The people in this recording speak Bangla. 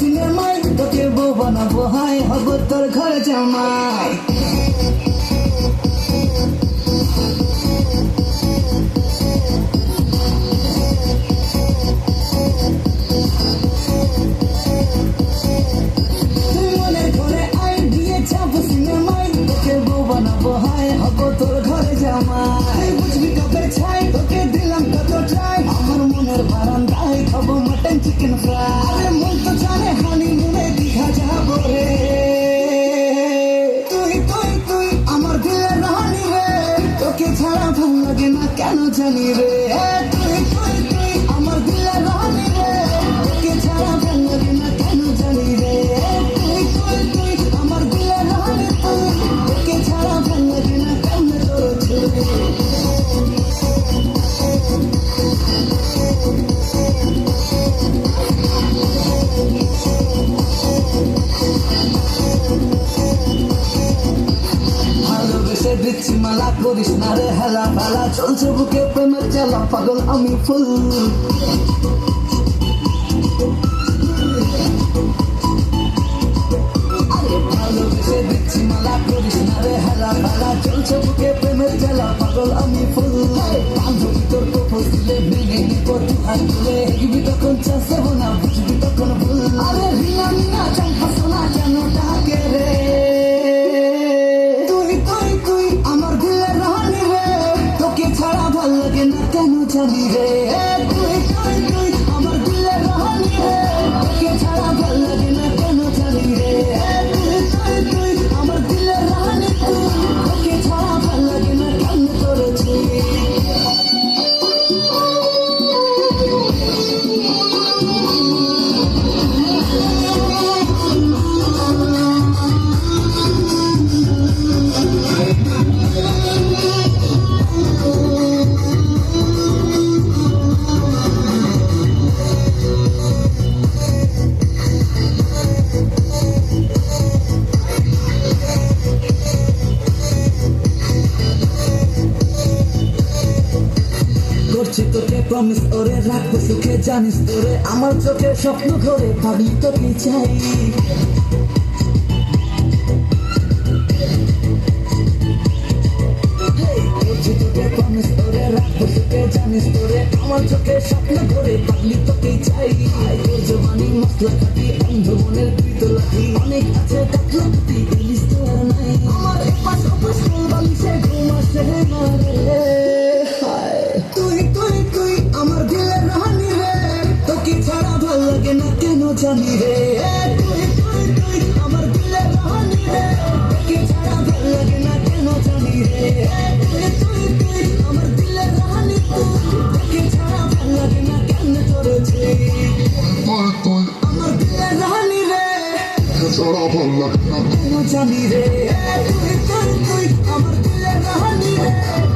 সিনেমায় তোকে বউ বানাবো হাই হব তোর ঘরে জামাই। চিকেন ফ্রাই আরে মন তো দীঘা যাব রে। তুই তুই তুই আমার দিলের রানী রে। তোকে ছাড়া ভালো লাগে কেন জানি রে। তুই তুই দিচ্ছি মালা করিস না রে হেলা ফেলা চলছে বুকে প্রেমের চালা পাগল আমি ফুল। মালা করিস বুকে প্রেমের চালা পাগল আমি ফুল। বান্ধবী তোর প্রপোজ দিলে ভেঙে তখন চাষে কেন জানি তোকে প্রমিস ওরে রাখব, সুখে জানিস তোরে আমার চোখে স্বপ্ন ঘরে ভাবি তোকে চাই। চাই। তোর জবানি মশলা খাটি অনেক আছে জানি রে। তুই তুই তুই আমার দিলের রানী রে। তোকে ছাড়া ভালো লাগে না কেন জানি রে। তুই তুই তুই আমার দিলের রানী তুই তোকে ছাড়া ভালো লাগে না কেন তুই। আমার দিলের রানী রে। ছাড়া ভালো লাগে না? কেন জানি রে। তুই তুই তুই আমার দিলের রানী রে তোকে ছাড়া ভালো লাগে না কেন জানি রে।